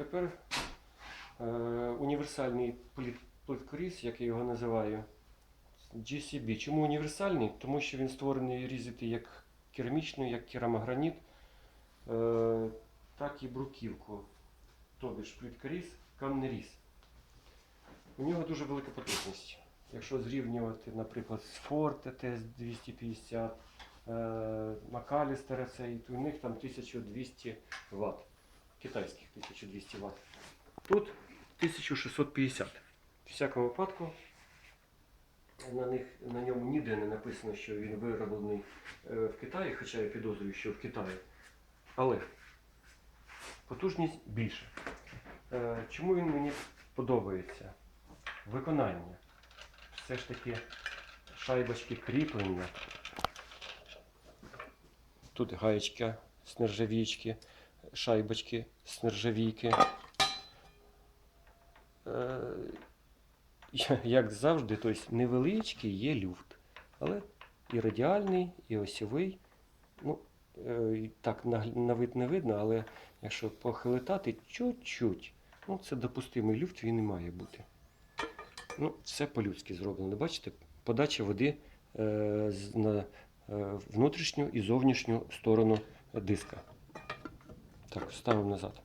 тепер е, універсальний плит, плиткоріз, як я його називаю, GCB. Чому універсальний? Тому що він створений різати як керамічну, як керамограніт, е, так і бруківку. Тобі ж плиткоріз, камнеріз. У нього дуже велика потужність. Якщо зрівнювати, наприклад, з Ford TS 250, е, Макалістера цей, то у них там 1200 Вт. Китайських 1200 Вт. Тут 1650. В всякому випадку на, них, на ньому ніде не написано, що він вироблений е, в Китаї, хоча я підозрюю, що в Китаї. Але потужність більша. Е, Чому він мені подобається? Виконання. Все ж таки шайбочки кріплення. Тут гаєчка з нержавічки, шайбочки з нержавійки. Е, як завжди, тобто невеличкий є люфт. Але і радіальний, і осьовий. Ну, е, так на, вид не видно, але якщо похилитати чуть-чуть, ну це допустимий люфт, він і має бути. Ну, все по-людськи зроблено. Бачите, подача води е, на внутрішню і зовнішню сторону диска. Так, ставимо назад.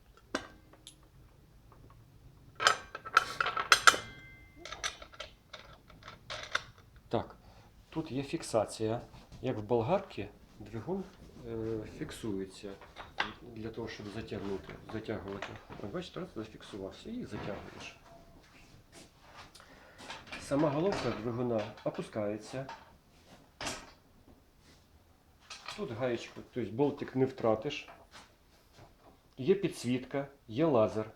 Так, тут є фіксація. Як в болгарці, двигун е, фіксується для того, щоб затягнути, затягувати. Бачите, раз зафіксувався і затягуєш. Сама головка двигуна опускається. Тут гаєчку, тобто болтик не втратиш. Є підсвітка, є лазер.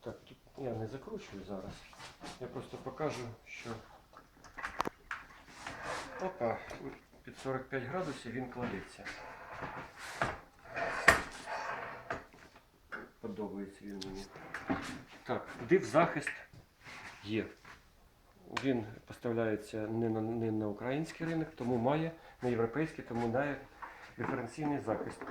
Так, тут я не закручую зараз. Я просто покажу, що опа, під 45 градусів він кладеться. Подобається він мені. Так, див захист є. Він поставляється не на, не на український ринок, тому має на європейський, тому має диференційний захист.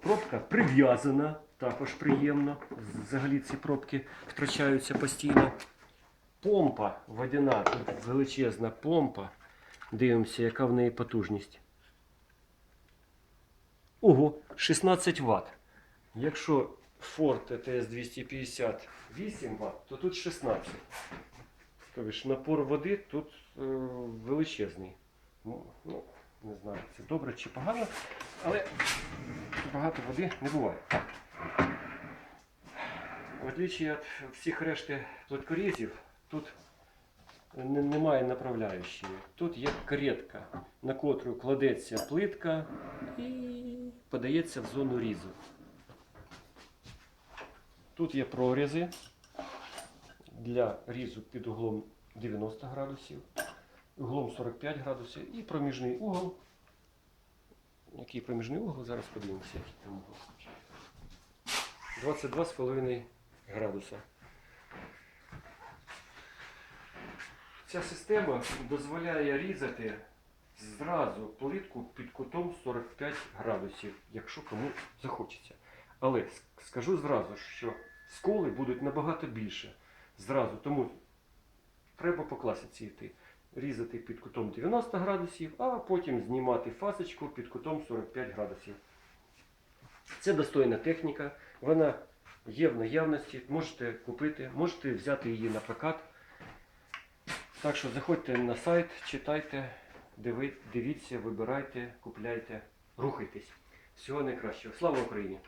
Пробка прив'язана, також приємно. Взагалі ці пробки втрачаються постійно. Помпа водяна, тут величезна помпа. Дивимося, яка в неї потужність. Ого, 16 Вт. Якщо Ford ETS 250 8 Вт, то тут 16. Тобто напор води тут е, величезний. Ну, ну, не знаю, це добре чи погано, але багато води не буває. В отличие від всіх решти плиткорізів, тут немає направляючої. Тут є каретка, на котру кладеться плитка і подається в зону різу. Тут є прорізи для різу під углом 90 градусів, углом 45 градусів і проміжний угол. Який проміжний угол? Зараз подивимося, який там угол. 22,5 градуса. Ця система дозволяє різати зразу плитку під кутом 45 градусів, якщо кому захочеться. Але скажу зразу, що сколи будуть набагато більше. Зразу, тому треба по класиці йти. Різати під кутом 90 градусів, а потім знімати фасочку під кутом 45 градусів. Це достойна техніка, вона є в наявності, можете купити, можете взяти її на прокат. Так що заходьте на сайт, читайте, дивіться, вибирайте, купляйте, рухайтесь. Всього найкращого. Слава Україні!